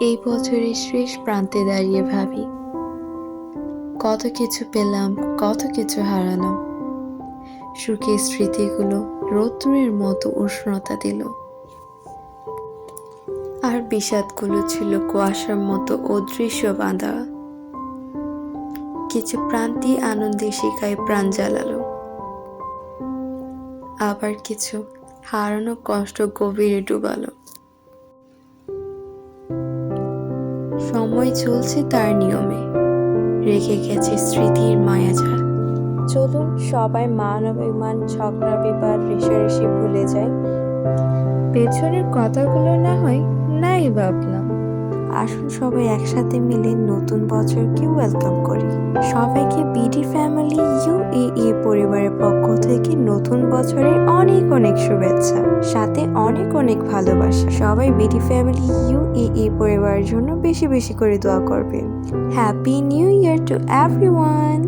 এই বছরের শেষ প্রান্তে দাঁড়িয়ে ভাবি, কত কিছু পেলাম, কত কিছু হারালাম। সুখের স্মৃতিগুলো রৌদ্রের মতো উষ্ণতা দিল। আর বিষাদগুলো ছিল কুয়াশার মতো অদৃশ্য বাঁধা। কিছু প্রান্তি আনন্দে শিকায় প্রাণ জ্বালালো। আবার কিছু হারানো কষ্ট গভীরে ডুবালো। সময় চলছে তার নিয়মে। রেখে গেছে স্মৃতির মায়াজাল। চলুন সবাই মান অভিমান ঝগড়া বিবাদ রেশারেশি ভুলে যায় পেছনের কথাগুলো না হয় নাই ভাবলাম। আসুন সবাই একসাথে মিলে নতুন বছরকে ওয়েলকাম করি। সবাইকে বিডি ফ্যামিলি ইউ এ পরিবারের পক্ষ নতুন বছরের অনেক অনেক শুভেচ্ছা, সাথে অনেক অনেক ভালোবাসা। সবাই বিডি ফ্যামিলি, ইউ, ই পরিবারের জন্য বেশি বেশি করে দোয়া করবে happy new year to everyone!